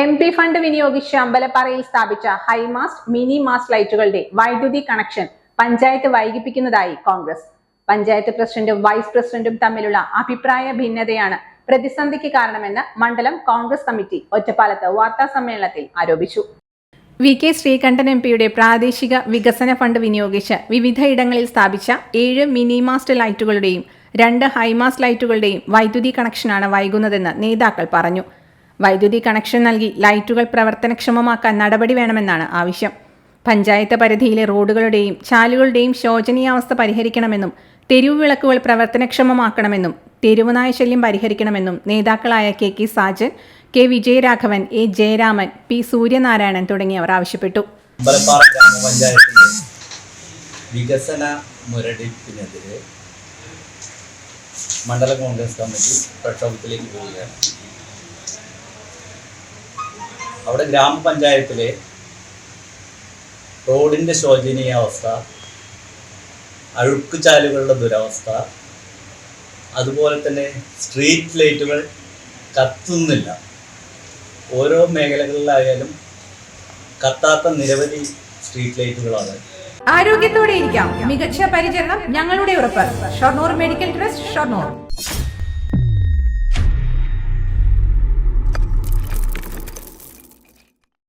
M P fund വിനിയോഗിച്ച് അമ്പലപ്പാറയിൽ സ്ഥാപിച്ച ഹൈമാസ്റ്റ് മിനി മാസ്റ്റ് ലൈറ്റുകളുടെ വൈദ്യുതി കണക്ഷൻ പഞ്ചായത്ത് വൈകിപ്പിക്കുന്നതായി കോൺഗ്രസ്. പഞ്ചായത്ത് പ്രസിഡന്റും വൈസ് പ്രസിഡന്റും തമ്മിലുള്ള അഭിപ്രായ ഭിന്നതയാണ് പ്രതിസന്ധിക്ക് കാരണമെന്ന് മണ്ഡലം കോൺഗ്രസ് കമ്മിറ്റി ഒറ്റപ്പാലത്ത് വാർത്താ സമ്മേളനത്തിൽ ആരോപിച്ചു. വി കെ ശ്രീകണ്ഠൻ എം പിയുടെ പ്രാദേശിക വികസന ഫണ്ട് വിനിയോഗിച്ച് വിവിധയിടങ്ങളിൽ സ്ഥാപിച്ച ഏഴ് മിനി മാസ്റ്റ് ലൈറ്റുകളുടെയും രണ്ട് ഹൈമാസ്റ്റ് ലൈറ്റുകളുടെയും വൈദ്യുതി കണക്ഷനാണ് വൈകുന്നതെന്ന് നേതാക്കൾ പറഞ്ഞു. വൈദ്യുതി കണക്ഷൻ നൽകി ലൈറ്റുകൾ പ്രവർത്തനക്ഷമമാക്കാൻ നടപടി വേണമെന്നാണ് ആവശ്യം. പഞ്ചായത്ത് പരിധിയിലെ റോഡുകളുടെയും ചാലുകളുടെയും ശോചനീയാവസ്ഥ പരിഹരിക്കണമെന്നും തെരുവ് വിളക്കുകൾ പ്രവർത്തനക്ഷമമാക്കണമെന്നും തെരുവുനായ ശല്യം പരിഹരിക്കണമെന്നും നേതാക്കളായ K K Sajan K Vijayaraghavan A Jayaraman P Suryanarayanan തുടങ്ങിയവർ ആവശ്യപ്പെട്ടു. വികസന മുരടിപ്പിനെതിരെ മണ്ഡല കോൺഗ്രസ് കമ്മിറ്റി പ്രക്ഷോഭത്തിലേക്ക് പോവുകയാണ്. അവിടെ ഗ്രാമപഞ്ചായത്തിലെ റോഡിന്റെ അഴുക്ക് അഴുക്കുചാലുകളുടെ ദുരവസ്ഥ അതുപോലെ തന്നെ സ്ട്രീറ്റ് ലൈറ്റുകൾ കത്തുന്നില്ല. ഓരോ മേഖലകളിലായാലും കത്താത്ത നിരവധി സ്ട്രീറ്റ് ലൈറ്റുകളാണ്. ആരോഗ്യത്തോടെ ഇരിക്കാം. മികച്ച പരിചരണം ഞങ്ങളുടെ ഉറപ്പ്. Shoranur medical trust Shoranur.